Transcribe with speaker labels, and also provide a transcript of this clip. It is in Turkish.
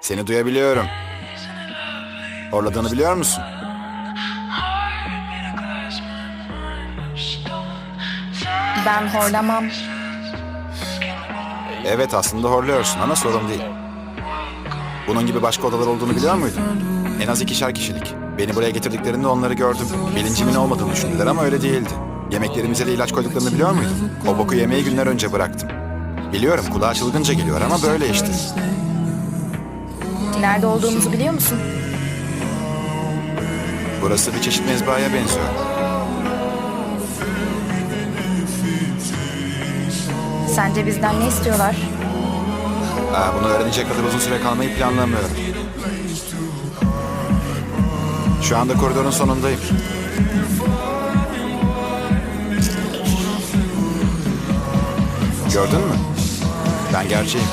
Speaker 1: Seni duyabiliyorum. Horladığını biliyor musun?
Speaker 2: Ben horlamam.
Speaker 1: Evet aslında horluyorsun ama sorun değil. Bunun gibi başka odalar olduğunu biliyor muydun? En az ikişer kişilik. Beni buraya getirdiklerinde onları gördüm. Bilincimin olmadığını düşündüler ama öyle değildi. Yemeklerimize de ilaç koyduklarını biliyor muydun? O boku yemeği günler önce bıraktım. Biliyorum kulağa çılgınca geliyor ama böyle işte.
Speaker 2: Nerede olduğumuzu biliyor musun?
Speaker 1: Burası bir çeşit mezbahaya benziyor.
Speaker 2: Sence bizden ne istiyorlar?
Speaker 1: Aa, bunu öğrenecek kadar uzun süre kalmayı planlamıyorum. Şu anda koridorun sonundayım. Gördün mü? Ben gerçeğim.